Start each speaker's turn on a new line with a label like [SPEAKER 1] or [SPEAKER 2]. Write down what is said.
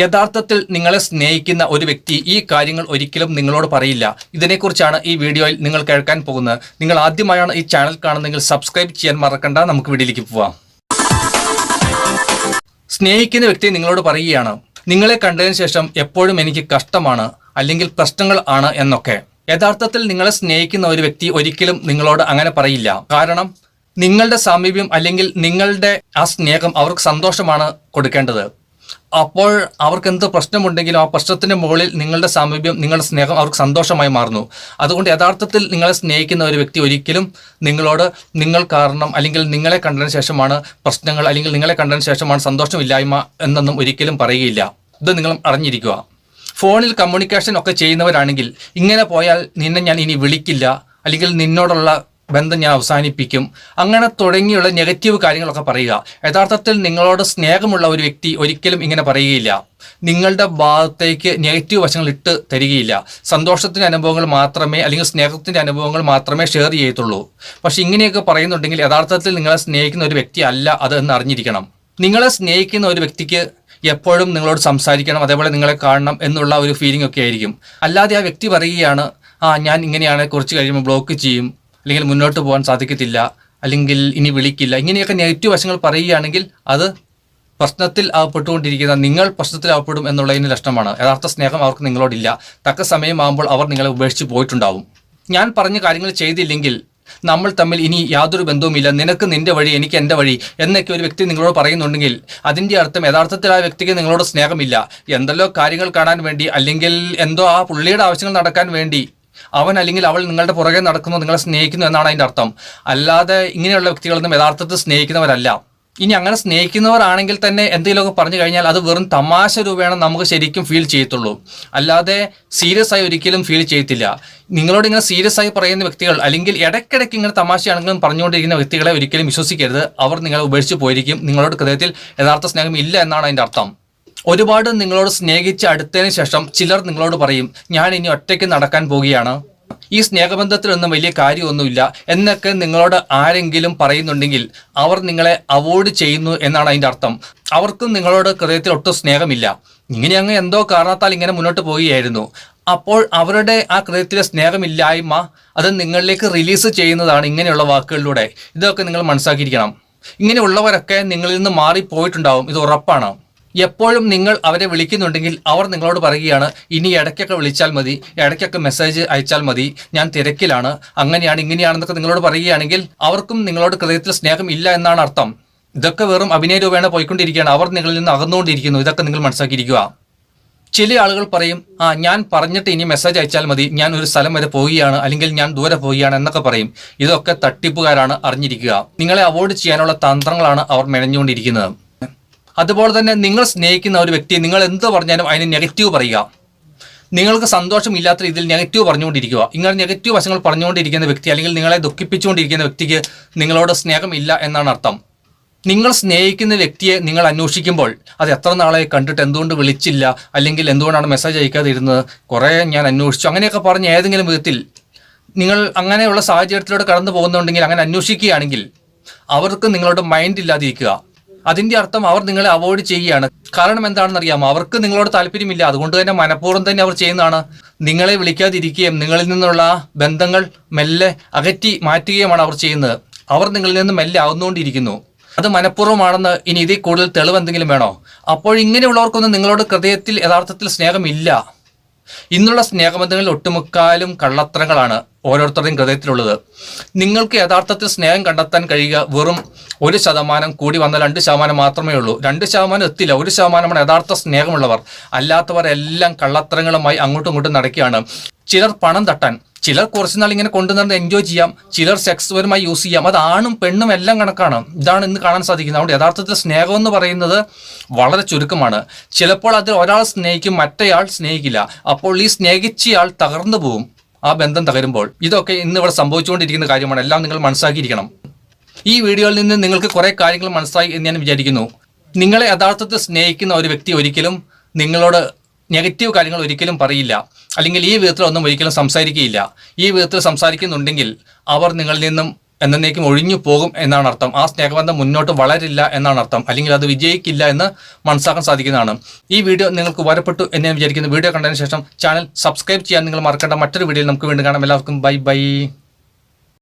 [SPEAKER 1] യഥാർത്ഥത്തിൽ നിങ്ങളെ സ്നേഹിക്കുന്ന ഒരു വ്യക്തി ഈ കാര്യങ്ങൾ ഒരിക്കലും നിങ്ങളോട് പറയില്ല. ഇതിനെക്കുറിച്ചാണ് ഈ വീഡിയോയിൽ നിങ്ങൾ കേൾക്കാൻ പോകുന്നത്. നിങ്ങൾ ആദ്യമായാണ് ഈ ചാനൽ കാണുന്നതെങ്കിൽ സബ്സ്ക്രൈബ് ചെയ്യാൻ മറക്കണ്ട. നമുക്ക് വീഡിയോയിലേക്ക് പോവാം. സ്നേഹിക്കുന്ന വ്യക്തി നിങ്ങളോട് പറയുകയാണ് നിങ്ങളെ കണ്ടതിന് ശേഷം എപ്പോഴും എനിക്ക് കഷ്ടമാണ് അല്ലെങ്കിൽ പ്രശ്നങ്ങൾ ആണ് എന്നൊക്കെ. യഥാർത്ഥത്തിൽ നിങ്ങളെ സ്നേഹിക്കുന്ന ഒരു വ്യക്തി ഒരിക്കലും നിങ്ങളോട് അങ്ങനെ പറയില്ല. കാരണം നിങ്ങളുടെ സാമീപ്യം അല്ലെങ്കിൽ നിങ്ങളുടെ ആ സ്നേഹം അവർക്ക് സന്തോഷമാണ് കൊടുക്കേണ്ടത്. അപ്പോൾ അവർക്ക് എന്ത് പ്രശ്നമുണ്ടെങ്കിലും ആ പ്രശ്നത്തിന്റെ മുകളിൽ നിങ്ങളുടെ സാമീപ്യം നിങ്ങളുടെ സ്നേഹം അവർക്ക് സന്തോഷമായി മാറുന്നു. അതുകൊണ്ട് യഥാർത്ഥത്തിൽ നിങ്ങളെ സ്നേഹിക്കുന്ന ഒരു വ്യക്തി ഒരിക്കലും നിങ്ങളോട് നിങ്ങൾ കാരണം അല്ലെങ്കിൽ നിങ്ങളെ കണ്ടതിന് ശേഷമാണ് പ്രശ്നങ്ങൾ അല്ലെങ്കിൽ നിങ്ങളെ കണ്ടതിന് ശേഷമാണ് സന്തോഷമില്ലായ്മ എന്നൊന്നും ഒരിക്കലും പറയുകയില്ല. ഇത് നിങ്ങൾ അറിഞ്ഞിരിക്കുക. ഫോണിൽ കമ്മ്യൂണിക്കേഷൻ ഒക്കെ ചെയ്യുന്നവരാണെങ്കിൽ ഇങ്ങനെ പോയാൽ നിന്നെ ഞാൻ ഇനി വിളിക്കില്ല അല്ലെങ്കിൽ നിന്നോടുള്ള ബന്ധം ഞാൻ അവസാനിപ്പിക്കും. അങ്ങനെ തുടങ്ങിയുള്ള നെഗറ്റീവ് കാര്യങ്ങളൊക്കെ പറയുക. യഥാർത്ഥത്തിൽ നിങ്ങളോട് സ്നേഹമുള്ള ഒരു വ്യക്തി ഒരിക്കലും ഇങ്ങനെ പറയുകയില്ല. നിങ്ങളുടെ ഭാഗത്തേക്ക് നെഗറ്റീവ് വശങ്ങൾ ഇട്ട് തരികയില്ല. സന്തോഷത്തിന്റെ അനുഭവങ്ങൾ മാത്രമേ അല്ലെങ്കിൽ സ്നേഹത്തിന്റെ അനുഭവങ്ങൾ മാത്രമേ ഷെയർ ചെയ്യത്തുള്ളൂ. പക്ഷെ ഇങ്ങനെയൊക്കെ പറയുന്നുണ്ടെങ്കിൽ യഥാർത്ഥത്തിൽ നിങ്ങളെ സ്നേഹിക്കുന്ന ഒരു വ്യക്തി അല്ല അത് എന്ന് അറിഞ്ഞിരിക്കണം. നിങ്ങളെ സ്നേഹിക്കുന്ന ഒരു വ്യക്തിക്ക് എപ്പോഴും നിങ്ങളോട് സംസാരിക്കണം അതേപോലെ നിങ്ങളെ കാണണം എന്നുള്ള ഒരു ഫീലിംഗ് ഒക്കെ ആയിരിക്കും. അല്ലാതെ ആ വ്യക്തി പറയുകയാണ് ആ ഞാൻ ഇങ്ങനെയാണ് കുറച്ച് കഴിയുമ്പോൾ ബ്ലോക്ക് ചെയ്യും. അല്ലെങ്കിൽ മുന്നോട്ട് പോകാൻ സാധിക്കത്തില്ല അല്ലെങ്കിൽ ഇനി വിളിക്കില്ല ഇങ്ങനെയൊക്കെ നെഗറ്റീവ് വശങ്ങൾ പറയുകയാണെങ്കിൽ അത് പ്രശ്നത്തിൽ അകപ്പെട്ടുകൊണ്ടിരിക്കുന്ന നിങ്ങൾ പ്രശ്നത്തിൽ അകപ്പെടും എന്നുള്ളതിന് ലക്ഷണമാണ്. യഥാർത്ഥ സ്നേഹം അവർക്ക് നിങ്ങളോടില്ല. തക്ക സമയമാകുമ്പോൾ അവർ നിങ്ങളെ ഉപേക്ഷിച്ച് പോയിട്ടുണ്ടാവും. ഞാൻ പറഞ്ഞ കാര്യങ്ങൾ ചെയ്തില്ലെങ്കിൽ നമ്മൾ തമ്മിൽ ഇനി യാതൊരു ബന്ധവുമില്ല. നിനക്ക് നിന്റെ വഴി എനിക്ക് എന്റെ വഴി എന്നൊക്കെ ഒരു വ്യക്തി നിങ്ങളോട് പറയുന്നുണ്ടെങ്കിൽ അതിന്റെ അർത്ഥം യഥാർത്ഥത്തിൽ ആ വ്യക്തിക്ക് നിങ്ങളോട് സ്നേഹമില്ല. എന്തെല്ലോ കാര്യങ്ങൾ കാണാൻ വേണ്ടി അല്ലെങ്കിൽ എന്തോ ആ പുള്ളിയുടെ ആവശ്യങ്ങൾ നടക്കാൻ വേണ്ടി അവൻ അല്ലെങ്കിൽ അവൾ നിങ്ങളുടെ പുറകെ നടക്കുന്നു നിങ്ങളെ സ്നേഹിക്കുന്നു എന്നാണ് അതിന്റെ അർത്ഥം. അല്ലാതെ ഇങ്ങനെയുള്ള വ്യക്തികളൊന്നും യഥാർത്ഥത്തിൽ സ്നേഹിക്കുന്നവരല്ല. ഇനി അങ്ങനെ സ്നേഹിക്കുന്നവരാണെങ്കിൽ തന്നെ എന്തെങ്കിലുമൊക്കെ പറഞ്ഞു കഴിഞ്ഞാൽ അത് വെറും തമാശ രൂപേണ നമുക്ക് ശരിക്കും ഫീൽ ചെയ്യത്തുള്ളൂ. അല്ലാതെ സീരിയസ് ആയി ഒരിക്കലും ഫീൽ ചെയ്യത്തില്ല. നിങ്ങളോട് ഇങ്ങനെ സീരിയസ് ആയി പറയുന്ന വ്യക്തികൾ അല്ലെങ്കിൽ ഇടയ്ക്കിടയ്ക്ക് ഇങ്ങനെ തമാശയാണെങ്കിലും പറഞ്ഞുകൊണ്ടിരിക്കുന്ന വ്യക്തികളെ ഒരിക്കലും വിശ്വസിക്കരുത്. അവർ നിങ്ങളെ ഉപേക്ഷിച്ച് പോയിരിക്കും. നിങ്ങളോട് ഹൃദയത്തിൽ യഥാർത്ഥ സ്നേഹം ഇല്ല എന്നാണ് അതിന്റെ അർത്ഥം. ഒരുപാട് നിങ്ങളോട് സ്നേഹിച്ച് അടുത്തതിന് ശേഷം ചിലർ നിങ്ങളോട് പറയും ഞാൻ ഇനി ഒറ്റയ്ക്ക് നടക്കാൻ പോവുകയാണ്. ഈ സ്നേഹബന്ധത്തിലൊന്നും വലിയ കാര്യമൊന്നുമില്ല. എന്നൊക്കെ നിങ്ങളോട് ആരെങ്കിലും പറയുന്നുണ്ടെങ്കിൽ അവർ നിങ്ങളെ അവോയ്ഡ് ചെയ്യുന്നു എന്നാണ് അതിന്റെ അർത്ഥം. അവർക്കും നിങ്ങളോട് ഹൃദയത്തിൽ ഒട്ടും സ്നേഹമില്ല. ഇങ്ങനെ അങ്ങ് എന്തോ കാരണത്താൽ ഇങ്ങനെ മുന്നോട്ട് പോവുകയായിരുന്നു. അപ്പോൾ അവരുടെ ആ ഹൃദയത്തിലെ സ്നേഹമില്ലായ്മ അത് നിങ്ങളിലേക്ക് റിലീസ് ചെയ്യുന്നതാണ് ഇങ്ങനെയുള്ള വാക്കുകളിലൂടെ. ഇതൊക്കെ നിങ്ങൾ മനസ്സിലാക്കിയിരിക്കണം. ഇങ്ങനെയുള്ളവരൊക്കെ നിങ്ങളിൽ നിന്ന് മാറിപ്പോയിട്ടുണ്ടാവും. ഇത് ഉറപ്പാണ്. എപ്പോഴും നിങ്ങൾ അവരെ വിളിക്കുന്നുണ്ടെങ്കിൽ അവർ നിങ്ങളോട് പറയുകയാണ് ഇനി ഇടയ്ക്കൊക്കെ വിളിച്ചാൽ മതി ഇടയ്ക്കൊക്കെ മെസ്സേജ് അയച്ചാൽ മതി ഞാൻ തിരക്കിലാണ് അങ്ങനെയാണ് ഇങ്ങനെയാണെന്നൊക്കെ നിങ്ങളോട് പറയുകയാണെങ്കിൽ അവർക്കും നിങ്ങളോട് ഹൃദയത്തിൽ സ്നേഹം ഇല്ല എന്നാണ് അർത്ഥം. ഇതൊക്കെ വെറും അഭിനയ രൂപേണ പോയിക്കൊണ്ടിരിക്കുകയാണ്. അവർ നിങ്ങളിൽ നിന്ന് അകന്നുകൊണ്ടിരിക്കുന്നു. ഇതൊക്കെ നിങ്ങൾ മനസ്സിലാക്കിയിരിക്കുക. ചില ആളുകൾ പറയും ആ ഞാൻ പറഞ്ഞിട്ട് ഇനി മെസ്സേജ് അയച്ചാൽ മതി ഞാൻ ഒരു സ്ഥലം വരെ പോവുകയാണ് അല്ലെങ്കിൽ ഞാൻ ദൂരെ പോവുകയാണ് എന്നൊക്കെ പറയും. ഇതൊക്കെ തട്ടിപ്പുകാരാണ് അറിഞ്ഞിരിക്കുക. നിങ്ങളെ അവോയ്ഡ് ചെയ്യാനുള്ള തന്ത്രങ്ങളാണ് അവർ മെനഞ്ഞുകൊണ്ടിരിക്കുന്നത്. അതുപോലെ തന്നെ നിങ്ങൾ സ്നേഹിക്കുന്ന ഒരു വ്യക്തിയെ നിങ്ങൾ എന്ത് പറഞ്ഞാലും അതിന് നെഗറ്റീവ് പറയുക. നിങ്ങൾക്ക് സന്തോഷമില്ലാത്ത രീതിയിൽ നെഗറ്റീവ് പറഞ്ഞുകൊണ്ടിരിക്കുക. ഇങ്ങനെ നെഗറ്റീവ് വശങ്ങൾ പറഞ്ഞുകൊണ്ടിരിക്കുന്ന വ്യക്തി അല്ലെങ്കിൽ നിങ്ങളെ ദുഃഖിപ്പിച്ചുകൊണ്ടിരിക്കുന്ന വ്യക്തിക്ക് നിങ്ങളോട് സ്നേഹമില്ല എന്നാണ് അർത്ഥം. നിങ്ങൾ സ്നേഹിക്കുന്ന വ്യക്തിയെ നിങ്ങൾ അന്വേഷിക്കുമ്പോൾ അത് എത്ര നാളെ കണ്ടിട്ട് എന്തുകൊണ്ട് വിളിച്ചില്ല അല്ലെങ്കിൽ എന്തുകൊണ്ടാണ് മെസ്സേജ് അയക്കാതെ ഇരുന്നത് കുറേ ഞാൻ അന്വേഷിച്ചു. അങ്ങനെയൊക്കെ പറഞ്ഞ് ഏതെങ്കിലും വിധത്തിൽ നിങ്ങൾ അങ്ങനെയുള്ള സാഹചര്യത്തിലൂടെ കടന്നു പോകുന്നുണ്ടെങ്കിൽ അങ്ങനെ അന്വേഷിക്കുകയാണെങ്കിൽ അവർക്ക് നിങ്ങളോട് മൈൻഡ് ഇല്ലാതിരിക്കുക. അതിന്റെ അർത്ഥം അവർ നിങ്ങളെ അവോയ്ഡ് ചെയ്യുകയാണ്. കാരണം എന്താണെന്ന് അറിയാമോ അവർക്ക് നിങ്ങളോട് താല്പര്യമില്ല. അതുകൊണ്ട് തന്നെ മനഃപൂർവം തന്നെ അവർ ചെയ്യുന്നതാണ്. നിങ്ങളെ വിളിക്കാതിരിക്കുകയും നിങ്ങളിൽ നിന്നുള്ള ബന്ധങ്ങൾ മെല്ലെ അകറ്റി മാറ്റുകയുമാണ് അവർ ചെയ്യുന്നത്. അവർ നിങ്ങളിൽ നിന്ന് മെല്ലെ ആവുന്നുകൊണ്ടിരിക്കുന്നു അത് മനഃപൂർവമാണെന്ന് ഇനി ഇതിൽ കൂടുതൽ തെളിവ് എന്തെങ്കിലും വേണോ? അപ്പോൾ ഇങ്ങനെയുള്ളവർക്കൊന്നും നിങ്ങളോട് ഹൃദയത്തിൽ യഥാർത്ഥത്തിൽ സ്നേഹമില്ല. ഇന്നുള്ള സ്നേഹബന്ധങ്ങളിൽ ഒട്ടുമുക്കാലും കള്ളത്തരങ്ങളാണ് ഓരോരുത്തരുടെയും ഹൃദയത്തിലുള്ളത്. നിങ്ങൾക്ക് യഥാർത്ഥത്തിൽ സ്നേഹം കണ്ടെത്താൻ കഴിയുക വെറും ഒരു ശതമാനം കൂടി വന്ന രണ്ട് ശതമാനം മാത്രമേ ഉള്ളൂ. രണ്ട് ശതമാനം എത്തില്ല. ഒരു ശതമാനമാണ് യഥാർത്ഥ സ്നേഹമുള്ളവർ. അല്ലാത്തവരെല്ലാം കള്ളത്തരങ്ങളുമായി അങ്ങോട്ടും ഇങ്ങോട്ടും നടക്കുകയാണ്. ചിലർ പണം തട്ടാൻ ചിലർ കുറച്ച് നാൾ ഇങ്ങനെ കൊണ്ടുനടന്ന് എൻജോയ് ചെയ്യാം. ചിലർ സെക്സ് പരമായി യൂസ് ചെയ്യാം. അത് ആണും പെണ്ണും എല്ലാം കണക്കാണ്. ഇതാണ് ഇന്ന് കാണാൻ സാധിക്കുന്നത്. അതുകൊണ്ട് യഥാർത്ഥത്തിൽ സ്നേഹം എന്ന് പറയുന്നത് വളരെ ചുരുക്കമാണ്. ചിലപ്പോൾ അതിൽ ഒരാൾ സ്നേഹിക്കും മറ്റേയാൾ സ്നേഹിക്കില്ല. അപ്പോൾ ഈ സ്നേഹിച്ചയാൾ തകർന്നു പോകും ആ ബന്ധം തകരുമ്പോൾ. ഇതൊക്കെ ഇന്ന് ഇവിടെ സംഭവിച്ചുകൊണ്ടിരിക്കുന്ന കാര്യമാണ്. എല്ലാം നിങ്ങൾ മനസ്സാക്കിയിരിക്കണം ഈ വീഡിയോയിൽ നിന്ന് നിങ്ങൾക്ക് കുറേ കാര്യങ്ങൾ മനസ്സിലായി എന്ന് ഞാൻ വിചാരിക്കുന്നു. നിങ്ങളെ യഥാർത്ഥത്തിൽ സ്നേഹിക്കുന്ന ഒരു വ്യക്തി ഒരിക്കലും നിങ്ങളോട് നെഗറ്റീവ് കാര്യങ്ങൾ ഒരിക്കലും പറയില്ല. അല്ലെങ്കിൽ ഈ വിധത്തിലൊന്നും ഒരിക്കലും സംസാരിക്കുകയില്ല. ഈ വിധത്തിൽ സംസാരിക്കുന്നുണ്ടെങ്കിൽ അവർ നിങ്ങളിൽ നിന്നും എന്നേക്കും ഒഴിഞ്ഞു പോകും എന്നാണ് അർത്ഥം. ആ സ്നേഹബന്ധം മുന്നോട്ട് വളരില്ല എന്നാണ് അർത്ഥം. അല്ലെങ്കിൽ അത് വിജയിക്കില്ല എന്ന് മനസ്സിലാക്കാൻ സാധിക്കുന്നതാണ്. ഈ വീഡിയോ നിങ്ങൾക്ക് ഉപകാരപ്പെട്ടു എന്ന് ഞാൻ വിചാരിക്കുന്നു. വീഡിയോ കണ്ടതിന് ശേഷം ചാനൽ സബ്സ്ക്രൈബ് ചെയ്യാൻ നിങ്ങൾ മറക്കേണ്ട മറ്റൊരു വീഡിയോയിൽ നമുക്ക് വീണ്ടും കാണാം. എല്ലാവർക്കും ബൈ ബൈ.